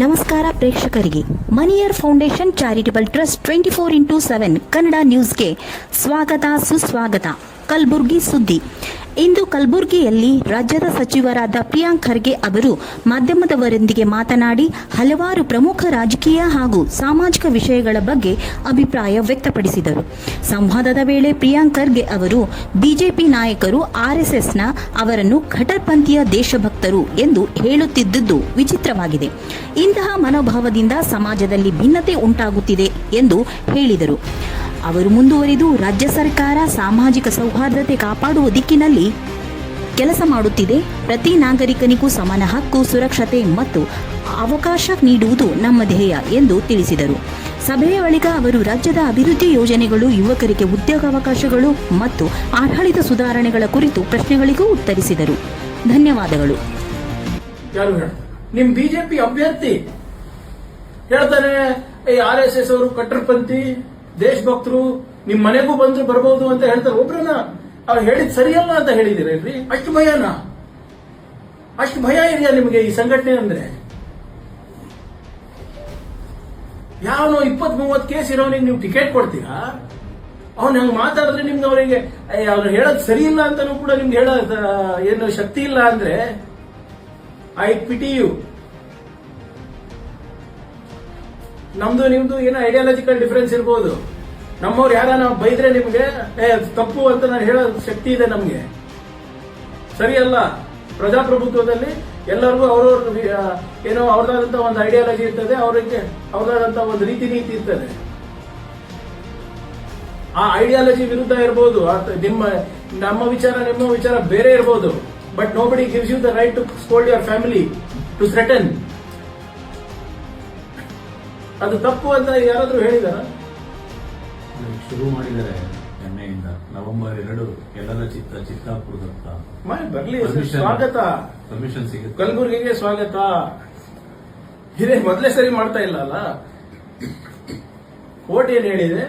ನಮಸ್ಕಾರ ಪ್ರೇಕ್ಷಕರಿಗೆ. Maniyar foundation charitable trust twenty four into seven Kannada ನ್ಯೂಸ್ಗೆ ಸ್ವಾಗತ ಸುಸ್ವಾಗತ. ಕಲಬುರ್ಗಿ ಸುದ್ದಿ. ಇಂದು ಕಲಬುರಗಿಯಲ್ಲಿ ರಾಜ್ಯದ ಸಚಿವರಾದ ಪ್ರಿಯಾಂಕ್ ಖರ್ಗೆ ಅವರು ಮಾಧ್ಯಮದವರೊಂದಿಗೆ ಮಾತನಾಡಿ ಹಲವಾರು ಪ್ರಮುಖ ರಾಜಕೀಯ ಹಾಗೂ ಸಾಮಾಜಿಕ ವಿಷಯಗಳ ಬಗ್ಗೆ ಅಭಿಪ್ರಾಯ ವ್ಯಕ್ತಪಡಿಸಿದರು. ಸಂವಾದದ ವೇಳೆ ಪ್ರಿಯಾಂಕ್ ಖರ್ಗೆ ಅವರು, ಬಿಜೆಪಿ ನಾಯಕರು ಆರ್ಎಸ್ಎಸ್ನ ಅವರನ್ನು ಘಟರ್ಪಂಥೀಯ ದೇಶಭಕ್ತರು ಎಂದು ಹೇಳುತ್ತಿದ್ದುದು ವಿಚಿತ್ರವಾಗಿದೆ. ಇಂತಹ ಮನೋಭಾವದಿಂದ ಸಮಾಜದಲ್ಲಿ ಭಿನ್ನತೆ ಉಂಟಾಗುತ್ತಿದೆ ಎಂದು ಹೇಳಿದರು. ಅವರು ಮುಂದುವರಿದು ರಾಜ್ಯ ಸರ್ಕಾರ ಸಾಮಾಜಿಕ ಸೌಹಾರ್ದತೆ ಕಾಪಾಡುವ ದಿಕ್ಕಿನಲ್ಲಿ ಕೆಲಸ ಮಾಡುತ್ತಿದೆ. ಪ್ರತಿ ನಾಗರಿಕನಿಗೂ ಸಮಾನ ಹಕ್ಕು, ಸುರಕ್ಷತೆ ಮತ್ತು ಅವಕಾಶ ನೀಡುವುದು ನಮ್ಮ ಧ್ಯೇಯ ಎಂದು ತಿಳಿಸಿದರು. ಸಭೆಯ ಬಳಿಕ ಅವರು ರಾಜ್ಯದ ಅಭಿವೃದ್ಧಿ ಯೋಜನೆಗಳು, ಯುವಕರಿಗೆ ಉದ್ಯೋಗಾವಕಾಶಗಳು ಮತ್ತು ಆಡಳಿತ ಸುಧಾರಣೆಗಳ ಕುರಿತು ಪ್ರಶ್ನೆಗಳಿಗೂ ಉತ್ತರಿಸಿದರು. ಧನ್ಯವಾದಗಳು. ನಿಮ್ ಬಿಜೆಪಿ ಅಭ್ಯರ್ಥಿ ಹೇಳ್ತಾರೆ ಆರ್ ಎಸ್ ಎಸ್ ಅವರು ಕಟ್ಟರ್ಪಂಥಿ ದೇಶಭಕ್ತರು ನಿಮ್ ಮನೆಗೂ ಬಂದ್ರು ಬರಬಹುದು ಅಂತ ಹೇಳ್ತಾರೆ. ಒಬ್ರನ್ನ ಅವ್ರು ಹೇಳಿದ್ ಸರಿಯಲ್ಲ ಅಂತ ಹೇಳಿದಿರೇನ್ರಿ ಅಷ್ಟು ಭಯನಾ? ಅಷ್ಟು ಭಯ ಇದೆಯಾ ನಿಮಗೆ ಈ ಸಂಘಟನೆ ಅಂದ್ರೆ? ಯಾವನೋ ಇಪ್ಪತ್ ಮೂವತ್ ಕೇಸ್ ಇರೋನಿಗೆ ನೀವು ಟಿಕೆಟ್ ಕೊಡ್ತೀರಾ? ಅವ್ನು ಹಂಗ ಮಾತಾಡಿದ್ರೆ ನಿಮ್ಗೆ ಅವರಿಗೆ ಅವ್ರು ಹೇಳೋದು ಸರಿ ಇಲ್ಲ ಅಂತಾನೂ ಕೂಡ ನಿಮ್ಗೆ ಹೇಳೋ ಏನು ಶಕ್ತಿ ಇಲ್ಲ ಅಂದ್ರೆ? ಐ ಪಿಟಿ ಯು ನಮ್ದು, ನಿಮ್ದು ಏನೋ ಐಡಿಯಾಲಜಿಕಲ್ ಡಿಫರೆನ್ಸ್ ಇರ್ಬೋದು. ನಮ್ಮವ್ರು ಯಾರ ಬೈದ್ರೆ ನಿಮ್ಗೆ ತಪ್ಪು ಅಂತ ನಾನು ಹೇಳೋ ಶಕ್ತಿ ಇದೆ ನಮ್ಗೆ. ಸರಿಯಲ್ಲ? ಪ್ರಜಾಪ್ರಭುತ್ವದಲ್ಲಿ ಎಲ್ಲರಿಗೂ ಅವ್ರವ್ರ ಏನೋ ಅವ್ರದಾದಂತ ಒಂದು ಐಡಿಯಾಲಜಿ ಇರ್ತದೆ, ಅವರಿಗೆ ಅವ್ರದಾದಂತ ಒಂದು ರೀತಿ ನೀತಿ ಇರ್ತದೆ. ಆ ಐಡಿಯಾಲಜಿ ವಿರುದ್ಧ ಇರ್ಬೋದು. ನಿಮ್ಮ, ನಮ್ಮ ವಿಚಾರ, ನಿಮ್ಮ ವಿಚಾರ ಬೇರೆ ಇರ್ಬೋದು. But nobody gives you the right to scold your family to threaten ಅದು ತಪ್ಪು ಅಂತ ಯಾರಾದರೂ ಹೇಳಿದಾರ? ಶುರು ಮಾಡಿದರೆ ಚೆನ್ನೈಯಿಂದ ನವೆಂಬರ್ ಎರಡು ಎಲ್ಲರ ಚಿತ್ತ ಚಿತ್ತಾಪುರದತ್ತ. ಬರ್ಲಿ. ಸ್ವಾಗತ. ಪರ್ಮಿಷನ್ ಸಿಗುತ್ತೆ. ಕಲಬುರಗಿಗೆ ಸ್ವಾಗತ. ಹಿರೇ ಮೊದಲೇ ಸರಿ ಮಾಡ್ತಾ ಇಲ್ಲ ಅಲ್ಲ? ಕೋರ್ಟ್ ಏನು ಹೇಳಿದೆ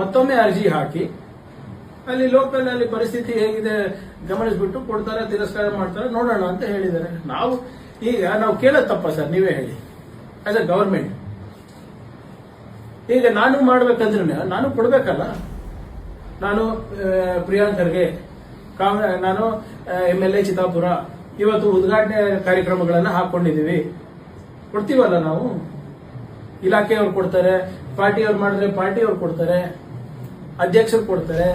ಮತ್ತೊಮ್ಮೆ ಅರ್ಜಿ ಹಾಕಿ. ಅಲ್ಲಿ ಲೋಕಲ್ ಅಲ್ಲಿ ಪರಿಸ್ಥಿತಿ ಹೇಗಿದೆ ಗಮನಿಸ್ಬಿಟ್ಟು ಕೊಡ್ತಾರೆ ತಿರಸ್ಕಾರ ಮಾಡ್ತಾರೆ ನೋಡೋಣ ಅಂತ ಹೇಳಿದ್ದಾರೆ. ನಾವು ಈಗ ನಾವು ಕೇಳೋದು ತಪ್ಪ ಸರ್? ನೀವೇ ಹೇಳಿ. ಆಸ್ ಅ ಗವರ್ಮೆಂಟ್ ಈಗ ನಾನು ಮಾಡ್ಬೇಕಂದ್ರೆ ನಾನು ಕೊಡ್ಬೇಕಲ್ಲ? ನಾನು ಪ್ರಿಯಾಂಕರ್ಗೆ ನಾನು ಎಂ ಎಲ್ ಎ, ಚಿತ್ತಾಪುರ, ಇವತ್ತು ಉದ್ಘಾಟನೆ ಕಾರ್ಯಕ್ರಮಗಳನ್ನ ಹಾಕೊಂಡಿದೀವಿ ಕೊಡ್ತೀವಲ್ಲ ನಾವು? ಇಲಾಖೆಯವ್ರು ಕೊಡ್ತಾರೆ, ಪಾರ್ಟಿಯವ್ರು ಮಾಡಿದ್ರೆ ಪಾರ್ಟಿಯವ್ರು ಕೊಡ್ತಾರೆ, ಅಧ್ಯಕ್ಷರು ಕೊಡ್ತಾರೆ.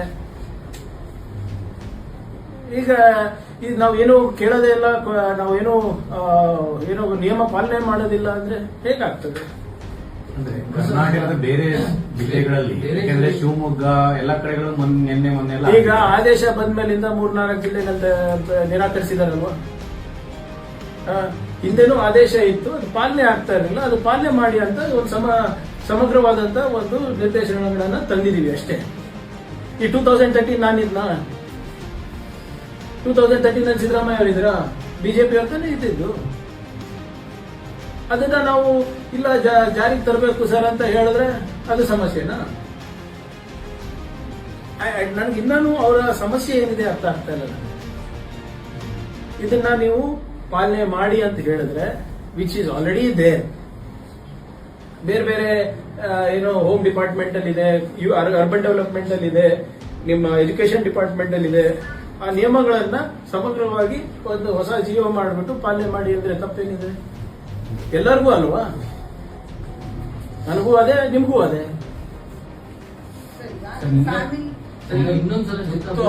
ಈಗ ಈಗ ನಾವು ಏನು ಕೇಳೋದೇ ಇಲ್ಲ ನಾವೇನು ನಾವು ಏನು ನಿಯಮ ಪಾಲನೆ ಮಾಡೋದಿಲ್ಲ ಅಂದ್ರೆ ಹೇಗಾಗ್ತದೆ? ಕರ್ನಾಟಕದ ಬೇರೆ ಜಿಲ್ಲೆಗಳಲ್ಲಿ ಯಾಕೆಂದ್ರೆ ಶಿವಮೊಗ್ಗ ಎಲ್ಲ ಕಡೆಗಳು ಮೊನ್ನೆ ನಿನ್ನೆ ಮೊನ್ನೆ ಎಲ್ಲ ಈಗ ಆದೇಶ ಬಂದ್ಮೇಲಿಂದ ಮೂರ್ನಾಲ್ಕು ಜಿಲ್ಲೆಗಳಂತ ನಿರಾಕರಿಸಿದಾರಲ್ವಾ? ಹಿಂದೆನೂ ಆದೇಶ ಇತ್ತು ಅದು ಪಾಲನೆ ಆಗ್ತಾ ಇರಲಿಲ್ಲ ಅದು ಪಾಲನೆ ಮಾಡಿ ಅಂತ ಒಂದು ಸಮ ಸಮಗ್ರವಾದಂತ ಒಂದು ನಿರ್ದೇಶನಗಳನ್ನ ತಂದಿದೀವಿ ಅಷ್ಟೇ. ಈ ಟೂ ತೌಸಂಡ್ ತರ್ಟೀನ್ ನಾನಿದ್ನ ಟೂ ತೌಸಂಡ್ ತರ್ಟೀನ್ ಅಲ್ಲಿ ಸಿದ್ದರಾಮಯ್ಯ ಅವರಿದ್ರ ಬಿಜೆಪಿ ಅವ್ರತಾನೆ ಇದ್ದಿದ್ದು. ಅದನ್ನ ನಾವು ಇಲ್ಲ ಜಾರಿಗೆ ತರಬೇಕು ಸರ್ ಅಂತ ಹೇಳಿದ್ರೆ ಅದು ಸಮಸ್ಯೆನಾ? ನನಗೆ ಇನ್ನೂ ಅವರ ಸಮಸ್ಯೆ ಏನಿದೆ ಅರ್ಥ ಆಗ್ತಾ ಇಲ್ಲ. ಇದನ್ನ ನೀವು ಪಾಲನೆ ಮಾಡಿ ಅಂತ ಹೇಳಿದ್ರೆ ವಿಚ್ ಈಸ್ ಆಲ್ರೆಡಿ ದೇರ್ ಬೇರೆ ಬೇರೆ ಏನೋ ಹೋಮ್ ಡಿಪಾರ್ಟ್ಮೆಂಟ್ ಅಲ್ಲಿ ಇದೆ ಅರ್ಬನ್ ಡೆವಲಪ್ಮೆಂಟ್ ಅಲ್ಲಿ ಇದೆ, ನಿಮ್ಮ ಎಜುಕೇಶನ್ ಡಿಪಾರ್ಟ್ಮೆಂಟ್ ಅಲ್ಲಿ ಇದೆ, ಆ ನಿಯಮಗಳನ್ನ ಸಮಗ್ರವಾಗಿ ಒಂದು ಹೊಸ ಜೀವ ಮಾಡಿಬಿಟ್ಟು ಪಾಲನೆ ಮಾಡಿ ಅಂದ್ರೆ ತಪ್ಪೇನಿದೆ? ಎಲ್ಲರಿಗೂ ಅಲ್ವಾ? ನನಗೂ ಅದೇ ನಿಮಗೂ ಅದೇ.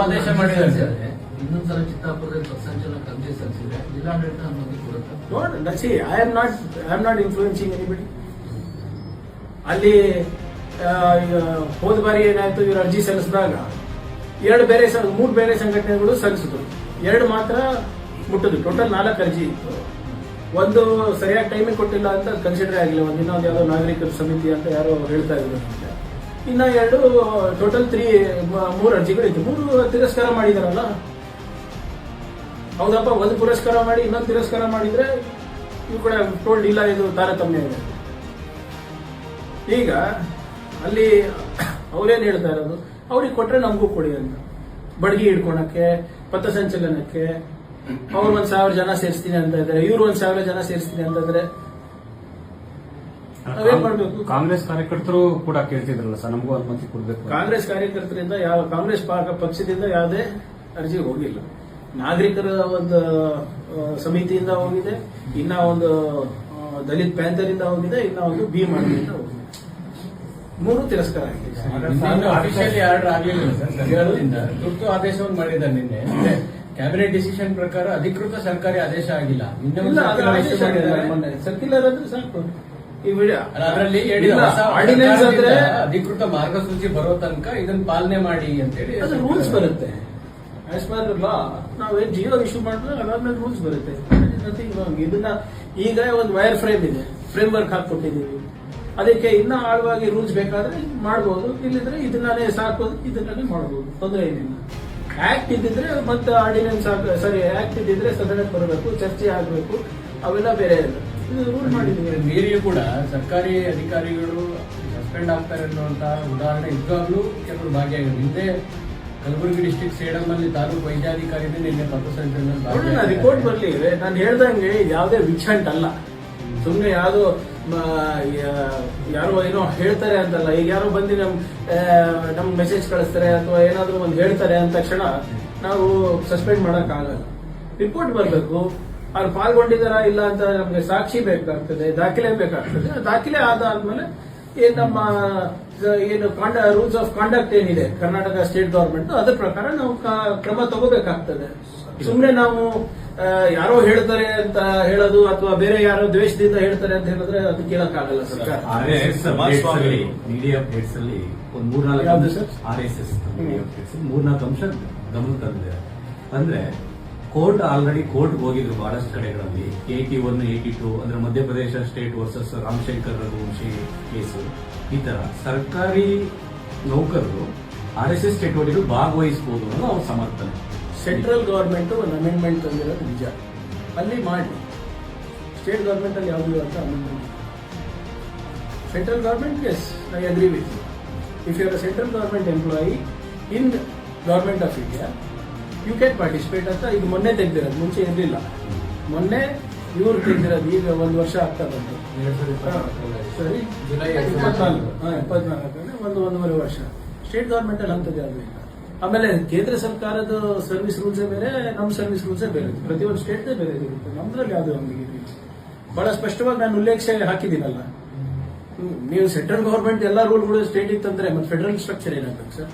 ಆದೇಶ ಮಾಡಿದ್ದಾರೆ. ಚಿತ್ತಾಪುರ ಇನ್ನೊಂದ್ಸಲ ಚಿತ್ತಾಪುರದಲ್ಲಿ ಪಥಸಂಚಲನ ಕಂಜೆ ಸಲ್ಲಿಸಿದ್ರೆ ಜಿಲ್ಲಾಡಳಿತ ಅನುಮತಿ ಕೊಡುತ್ತೆ? ನೋಡ್ see I am not I am not influencing anybody ಅಲ್ಲಿ ಹೋದ ಬಾರಿ ಏನಾಯ್ತು ಇವರು ಅರ್ಜಿ ಸಲ್ಲಿಸಿದಾಗ ಎರಡು ಬೇರೆ ಮೂರು ಬೇರೆ ಸಂಘಟನೆಗಳು ಸಲ್ಲಿಸಿದ್ರು. ಎರಡು ಮಾತ್ರ ಮುಟ್ಟದು. ಟೋಟಲ್ ನಾಲ್ಕು ಅರ್ಜಿ ಇತ್ತು. ಒಂದು ಸರಿಯಾಗಿ ಟೈಮಿಂಗ್ ಕೊಟ್ಟಿಲ್ಲ ಅಂತ ಕನ್ಸಿಡರ್ ಆಗಿಲ್ಲ. ಒಂದು ಇನ್ನೊಂದು ಯಾವುದೋ ನಾಗರಿಕರ ಸಮಿತಿ ಅಂತ ಯಾರೋ ಹೇಳ್ತಾ ಇದ್ರು. ಇನ್ನ ಎರಡು ಟೋಟಲ್ ತ್ರೀ ಮೂರು ಅರ್ಜಿಗಳಿತ್ತು ಮೂರು ತಿರಸ್ಕಾರ ಮಾಡಿದಾರಲ್ಲ? ಹೌದಪ್ಪ, ಒಂದು ಪುರಸ್ಕಾರ ಮಾಡಿ, ಇನ್ನೊಂದು ತಿರಸ್ಕಾರ ಮಾಡಿದ್ರೆ ಇವು ಕೂಡ ಟೋಲ್ಡ್ ಇಲ್ಲ, ಇದು ತಾರತಮ್ಯ ಇದೆ. ಈಗ ಅಲ್ಲಿ ಅವ್ರೇನ್ ಹೇಳ್ತಾ ಇರೋದು? ಅವ್ರಿಗೆ ಕೊಟ್ರೆ ನಮಗೂ ಕೊಡಿ ಅಂತ. ಬಡ್ಗಿ ಹಿಡ್ಕೊಳಕ್ಕೆ ಪಥಸಂಚಲನಕ್ಕೆ ಅವ್ರು ಒಂದ್ ಸಾವಿರ ಜನ ಸೇರಿಸ್ತೀನಿ ಅಂತ ಇದ್ದಾರೆ ಇವ್ರು ಒಂದ್ ಸಾವಿರ ಜನ ಸೇರಿಸ್ತೀನಿ ಅಂತಂದ್ರೆ ನಾವೇನ್ ಮಾಡ್ಬೇಕು? ಕಾಂಗ್ರೆಸ್ ಕಾರ್ಯಕರ್ತರು ಕೂಡ ಕೇಳ್ತಿದ್ರಲ್ಲ ಸರ್ ನಮಗೂ ಅನುಮತಿ ಕೊಡ್ಬೇಕು ಕಾಂಗ್ರೆಸ್ ಕಾರ್ಯಕರ್ತರಿಂದ ಯಾವ ಕಾಂಗ್ರೆಸ್ ಪಕ್ಷದಿಂದ ಯಾವುದೇ ಅರ್ಜಿ ಹೋಗಿಲ್ಲ. ನಾಗರಿಕರ ಒಂದು ಸಮಿತಿಯಿಂದ ಹೋಗಿದೆ ಇನ್ನ ಒಂದು ದಲಿತ್ ಪ್ಯಾಂಥರ್ ಇಂದ ಹೋಗಿದೆ ಇನ್ನ ಒಂದು ಬಿ ಮಾಡಿಂದ ಹೋಗಿದೆ. ಮೂರು ತಿರಸ್ಕಾರ ಆಗಿದೆ. ಅಫಿಷಿಯಲಿ ಆರ್ಡರ್ ಆಗಲಿಲ್ಲ ಸರ್ ಸರ್ಕಾರದಿಂದ ತುರ್ತು ಆದೇಶವನ್ನು ಮಾಡಿದ್ದಾರೆ ನಿನ್ನೆ. ಕ್ಯಾಬಿನೆಟ್ ಡಿಸಿಷನ್ ಪ್ರಕಾರ ಅಧಿಕೃತ ಸರ್ಕಾರಿ ಆದೇಶ ಆಗಿಲ್ಲ. ಇಲ್ಲ ಆದೇಶ ಮೊನ್ನೆ ಸರ್ಕ್ಯುಲರ್ ಅಂದ್ರೆ ಸಾಕು. ಈ ವಿಡಿಯೋ ಅದರಲ್ಲಿ ಹೊಸ ಅಂದ್ರೆ ಅಧಿಕೃತ ಮಾರ್ಗಸೂಚಿ ಬರೋ ತನಕ ಇದನ್ನ ಪಾಲನೆ ಮಾಡಿ ಅಂತೇಳಿ ಅದು ರೂಲ್ಸ್ ಬರುತ್ತೆ. ಆಸ್ ಪರ್ ಲಾ ನಾವೇನ್ ಜಿಯೋ ಇಶ್ಯೂ ಮಾಡಿದ್ರೆ ಅದಾದ್ಮೇಲೆ ರೂಲ್ಸ್ ಬರುತ್ತೆ. ನಥಿಂಗ್ ರಾಂಗ್ ಇದನ್ನ ಈಗ ಒಂದು ವೈರ್ ಫ್ರೇಮ್ ಇದೆ. ಫ್ರೇಮ್ ವರ್ಕ್ ಹಾಕೊಟ್ಟಿದೀವಿ ಅದಕ್ಕೆ ಇನ್ನ ಆಳವಾಗಿ ರೂಲ್ಸ್ ಬೇಕಾದ್ರೆ ಮಾಡಬಹುದು ಇಲ್ಲಿದ್ರೆ ಇದನ್ನೇ ಸಾಕು ಇದನ್ನೇ ಮಾಡಬಹುದು ತೊಂದರೆ ಏನಿಲ್ಲ. ಆಕ್ಟ್ ಇದ್ದಿದ್ರೆ ಮತ್ತೆ ಆರ್ಡಿನೆನ್ಸ್ ಸಾರಿ ಆಕ್ಟ್ ಇದ್ದಿದ್ರೆ ಸದನಕ್ಕೆ ಬರಬೇಕು ಚರ್ಚೆ ಆಗಬೇಕು ಅವೆಲ್ಲ ಬೇರೆ ಇದು ರೂಲ್ ಮಾಡಿದ್ದೀವಿ. ಮೇರಿಯೂ ಕೂಡ ಸರ್ಕಾರಿ ಅಧಿಕಾರಿಗಳು ಸಸ್ಪೆಂಡ್ ಆಗ್ತಾರೆ ಅನ್ನುವಂತಹ ಉದಾಹರಣೆ ಇದ್ದಾಗಲೂ ಕೆಲವರು ಭಾಗಿಯಾಗಿದ್ದಾರೆ ಹಿಂದೆ ಕಲಬುರಗಿ ಡಿಸ್ಟಿಕ್ ಸೇಡಮ್ ಅಲ್ಲಿ ತಾಲೂಕು ವೈದ್ಯಾಧಿಕಾರಿನೇ ನಿನ್ನೆ ಪಥಸಂಚಲನ ರಿಪೋರ್ಟ್ ಬರ್ಲಿ. ನಾನು ಹೇಳ್ದಂಗೆ ಯಾವುದೇ ವಿಚಂಟ್ ಅಲ್ಲ ಸುಮ್ಮನೆ ಯಾವುದು ಯಾರೋ ಏನೋ ಹೇಳ್ತಾರೆ ಅಂತಲ್ಲ, ಈಗ ಯಾರೋ ಬಂದು ನಮ್ ನಮ್ ಮೆಸೇಜ್ ಕಳಿಸ್ತಾರೆ ಅಥವಾ ಏನಾದರೂ ಒಂದು ಹೇಳ್ತಾರೆ ಅಂದ ತಕ್ಷಣ ನಾವು ಸಸ್ಪೆಂಡ್ ಮಾಡೋಕ್ಕಾಗಲ್ಲ. ರಿಪೋರ್ಟ್ ಬರಬೇಕು. ಅವ್ರು ಪಾಲ್ಗೊಂಡಿದ್ದಾರಾ ಇಲ್ಲ ಅಂತ ನಮಗೆ ಸಾಕ್ಷಿ ಬೇಕಾಗ್ತದೆ, ದಾಖಲೆ ಬೇಕಾಗ್ತದೆ. ದಾಖಲೆ ಆದಾದ್ಮೇಲೆ ಏನ್ ನಮ್ಮ, ಏನು ಕಾಂಡ ರೂಲ್ಸ್ ಆಫ್ ಕಾಂಡಕ್ಟ್ ಏನಿದೆ? ಕರ್ನಾಟಕ ಸ್ಟೇಟ್ ಗವರ್ಮೆಂಟ್ ಅದ್ರ ಪ್ರಕಾರ ನಾವು ಕ್ರಮ ತಗೋಬೇಕಾಗ್ತದೆ. ಸುಮ್ನೆ ನಾವು ಯಾರೋ ಹೇಳ್ತಾರೆ ಅಂತ ಹೇಳೋದು ಅಥವಾ ಬೇರೆ ಯಾರೋ ದ್ವೇಷದಿಂದ ಹೇಳ್ತಾರೆ ಅಂತ ಹೇಳಿದ್ರೆ ಅದು ಕೇಳಕ್ಕಾಗಲ್ಲ ಆಗಲ್ಲ ಆರ್ ಎಸ್ ಮೀಡಿಯಾ ಅಲ್ಲಿ ಒಂದು ಮೂರ್ನಾಲ್ಕು ನಾಲ್ಕು sir? R S S media ಮೂರ್ನಾಲ್ಕು ಅಂಶ ಗಮನ ತಂದಿದೆ. ಅಂದ್ರೆ ಕೋರ್ಟ್ ಆಲ್ರೆಡಿ ಕೋರ್ಟ್ ಹೋಗಿದ್ರು ಬಹಳಷ್ಟು ಕಡೆಗಳಲ್ಲಿ. ಏಟಿ ಒನ್ ಏಟಿ ಟೂ ಅಂದ್ರೆ Madhya Pradesh state versus Ramashankar Raghuvanshi case ಈ ತರ ಸರ್ಕಾರಿ ನೌಕರರು ಆರ್ ಎಸ್ ಎಸ್ ಚಟುವಟಿಕೆ ಭಾಗವಹಿಸಬಹುದು ಅನ್ನೋದು ಅವ್ರ ಸಮರ್ಥನೆ. ಸೆಂಟ್ರಲ್ ಗವರ್ಮೆಂಟ್ ಒಂದು ಅಮೆಂಡ್ಮೆಂಟ್ ತಂದಿರೋದು ನಿಜ. ಅಲ್ಲಿ ಮಾಡಿ. ಸ್ಟೇಟ್ ಗವರ್ಮೆಂಟ್ ಅಲ್ಲಿ ಯಾವುದು ಅಂತ amendment central government yes I agree with if you are a central government employee in government of India you can participate ಅಂತ ಇದು ಮೊನ್ನೆ ತೆಗ್ದಿರೋದು ಮುಂಚೆ ಇರಲಿಲ್ಲ. ಮೊನ್ನೆ ಇವ್ರು ತೆಗ್ದಿರೋದು ಈಗ ಒಂದು ವರ್ಷ ಆಗ್ತಾ ಬಂತು ಸರಿ ಜುಲೈ ಇಪ್ಪತ್ನಾಲ್ಕು. ಹಾ, ಇಪ್ಪತ್ನಾಲ್ಕರಲ್ಲಿ ಒಂದು ಒಂದೂವರೆ ವರ್ಷ. ಸ್ಟೇಟ್ ಗವರ್ಮೆಂಟ್ ಅಲ್ಲಿ ಯಾವುದೂ ಯಾವ್ದು ಇಲ್ಲ ಆಮೇಲೆ ಕೇಂದ್ರ ಸರ್ಕಾರದ ಸರ್ವಿಸ್ ರೂಲ್ಸೇ ಬೇರೆ ನಮ್ಮ ಸರ್ವಿಸ್ ರೂಲ್ಸೇ ಬೇರೆ. ಪ್ರತಿಯೊಂದು ಸ್ಟೇಟ್ ಬೇರೆ ಇರುತ್ತೆ. ನಮ್ದ್ರಲ್ಲಿ ಯಾವ್ದು ನಮಗೆ ಬಹಳ ಸ್ಪಷ್ಟವಾಗಿ ನಾನು ಉಲ್ಲೇಖ ಹಾಕಿದ್ದೀನಲ್ಲ. ನೀವು ಸೆಂಟ್ರಲ್ ಗವರ್ಮೆಂಟ್ ಎಲ್ಲ ರೂಲ್ಗಳು ಸ್ಟೇಟ್ ಇತ್ತಂದ್ರೆ ಮತ್ತೆ ಫೆಡರಲ್ ಸ್ಟ್ರಕ್ಚರ್ ಏನಾಗಬೇಕು ಸರ್?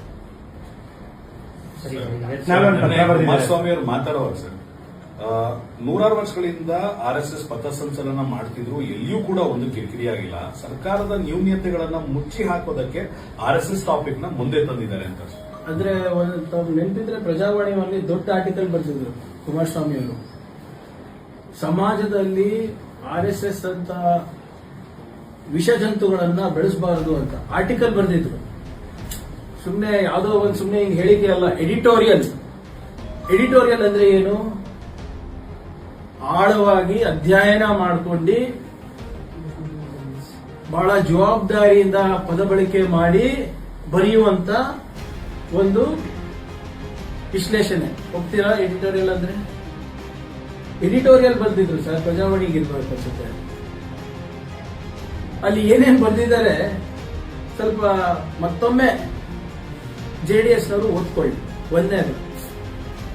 ಸ್ವಾಮಿ ಅವರು ಮಾತಾಡೋರು ಸರ್ ನೂರಾರು ವರ್ಷಗಳಿಂದ ಆರ್ ಎಸ್ ಎಸ್ ಪಥಸಂಚಲನ ಮಾಡ್ತಿದ್ರು. ಎಲ್ಲಿಯೂ ಕೂಡ ಒಂದು ಕಿರಿಕಿರಿ ಆಗಿಲ್ಲ. ಸರ್ಕಾರದ ನ್ಯೂನ್ಯತೆಗಳನ್ನ ಮುಚ್ಚಿ ಹಾಕೋದಕ್ಕೆ ಆರ್ ಎಸ್ ಎಸ್ ಟಾಪಿಕ್ನ ಮುಂದೆ ತಂದಿದ್ದಾರೆ ಅಂತ ಸರ್. ಅಂದ್ರೆ ಒಂದು ತಾವು ನೆನಪಿದ್ರೆ ಪ್ರಜಾವಾಣಿಯಲ್ಲಿ ದೊಡ್ಡ ಆರ್ಟಿಕಲ್ ಬರ್ತಿದ್ರು ಕುಮಾರಸ್ವಾಮಿ ಅವರು. ಸಮಾಜದಲ್ಲಿ ಆರ್ ಎಸ್ ಎಸ್ ಅಂತ ವಿಷ ಜಂತುಗಳನ್ನ ಬೆಳೆಸಬಾರದು ಅಂತ ಆರ್ಟಿಕಲ್ ಬರ್ದಿದ್ರು. ಸುಮ್ಮನೆ ಯಾವುದೋ ಒಂದು ಸುಮ್ಮನೆ ಹಿಂಗೆ ಹೇಳಿಕೆ ಅಲ್ಲ ಎಡಿಟೋರಿಯಲ್ ಎಡಿಟೋರಿಯಲ್ ಅಂದ್ರೆ ಏನು? ಆಳವಾಗಿ ಅಧ್ಯಯನ ಮಾಡ್ಕೊಂಡು ಬಹಳ ಜವಾಬ್ದಾರಿಯಿಂದ ಪದ ಬಳಕೆ ಮಾಡಿ ಬರೆಯುವಂತ ಒಂದು ವಿಶ್ಲೇಷಣೆ. ಹೋಗ್ತೀರಾ ಎಡಿಟೋರಿಯಲ್ ಅಂದ್ರೆ? ಎಡಿಟೋರಿಯಲ್ ಬರ್ದಿದ್ರು ಸರ್ ಪ್ರಜಾವಾಣಿಗೆ ಇರ್ಬೇಕು ಅನ್ಸುತ್ತೆ. ಅಲ್ಲಿ ಏನೇನು ಬರ್ದಿದ್ದಾರೆ, ಸ್ವಲ್ಪ ಮತ್ತೊಮ್ಮೆ ಜೆ ಡಿ ಎಸ್ ಅವರು ಓದ್ಕೊಳ್ಳಿ. ಒಂದನೇದು.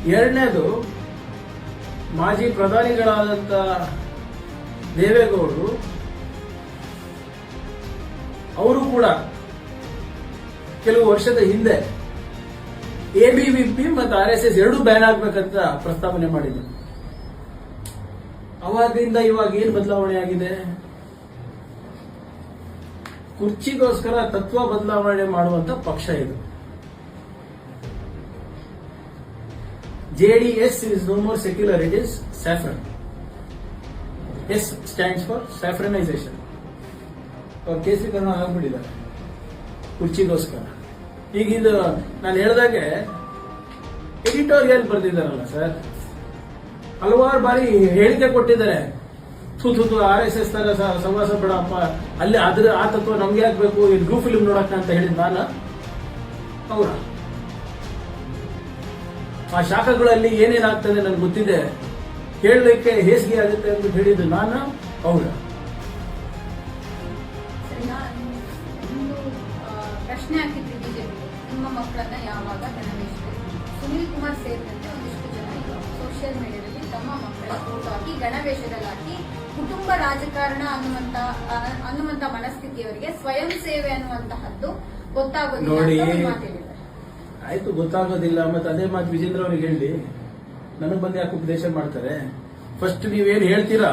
ಎರಡನೇದು, ಮಾಜಿ ಪ್ರಧಾನಿಗಳಾದಂತ ದೇವೇಗೌಡರು ಅವರು ಕೂಡ ಕೆಲವು ವರ್ಷದ ಹಿಂದೆ ಎಬಿವಿಪಿ ಮತ್ತು ಆರ್ ಎಸ್ ಎಸ್ ಎರಡೂ ಬ್ಯಾನ್ ಆಗ್ಬೇಕಂತ ಪ್ರಸ್ತಾವನೆ ಮಾಡಿದ್ರು. ಅವಾಗಿಂದ ಇವಾಗ ಏನ್ ಬದಲಾವಣೆ ಆಗಿದೆ? ಕುರ್ಚಿಗೋಸ್ಕರ ತತ್ವ ಬದಲಾವಣೆ ಮಾಡುವಂತ ಪಕ್ಷ ಇದು. JDS is no more secular it is saffron S stands for saffronisation ಅವ್ರು ಕೇಸರೀಕರಣ ಆಗ್ಬಿಟ್ಟಿದ್ದಾರೆ ಕುರ್ಚಿಗೋಸ್ಕರ. ಈಗ ಇದು ನಾನು ಹೇಳ್ದಾಗೆ ಎಡಿಟೋರಿಯಲ್ ಬರ್ದಿದ್ದಾರಲ್ಲ ಸರ್ ಹಲವಾರು ಬಾರಿ ಹೇಳಿಕೆ ಕೊಟ್ಟಿದ್ದಾರೆ. ಥೂ ಥೂ ಆರ್ ಎಸ್ ಎಸ್ ತರ ಸಮಾಸ ಬಿಡಪ್ಪ. ಅಲ್ಲಿ ಅದ್ರ, ಆ ತತ್ವ ನಮ್ಗೆ ಆಗ್ಬೇಕು ಈ ಗ್ರೂ ಫಿಲ್ಮ್ ನೋಡಕ್ಕ ಅಂತ ಹೇಳಿದ್ ನಾನು ಅವರ. ಆ ಶಾಖಗಳಲ್ಲಿ ಏನೇನಾಗ್ತದೆ ನನಗೆ ಗೊತ್ತಿದೆ. ಹೇಳಲಿಕ್ಕೆ ಹೇಸಿಗೆ ಆಗುತ್ತೆ ಅಂತ ಹೇಳಿದ್ದು ನಾನು ಅವರ. ಪ್ರಶ್ನೆ ಹಾಕಿದ್ರಿ ಮಕ್ಕಳನ್ನ ಯಾವಾಗ ಗಣವೇಶದಲ್ಲಿ ಸುನೀಲ್ ಕುಮಾರ್ ಸೇರಿದಂತೆ ಒಂದಿಷ್ಟು ಜನ ಸೋಷಿಯಲ್ ಮೀಡಿಯಾದಲ್ಲಿ ತಮ್ಮ ಮಕ್ಕಳ ಫೋಟೋ ಹಾಕಿ ಗಣವೇಶದಲ್ಲಿ ಹಾಕಿ ಕುಟುಂಬ ರಾಜಕಾರಣ ಅನ್ನುವಂತ ಅನ್ನುವಂತ ಮನಸ್ಥಿತಿಯವರಿಗೆ ಸ್ವಯಂ ಸೇವೆ ಅನ್ನುವಂತಹದ್ದು ಗೊತ್ತಾಗೋದಿಲ್ಲ ಆಯ್ತು ಗೊತ್ತಾಗೋದಿಲ್ಲ ಮತ್ತೆ ಅದೇ ಮಾತು ವಿಜೇಂದ್ರ ಅವ್ರಿಗೆ ಹೇಳಿ. ನನಗೆ ಬಂದು ಯಾಕೆ ಉಪದೇಶ ಮಾಡ್ತಾರೆ? ಫಸ್ಟ್ ನೀವೇನ್ ಹೇಳ್ತೀರಾ?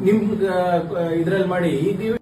ನಿಮ್ ಇದ್ರಲ್ಲಿ ಮಾಡಿ ಈಗ ನೀವು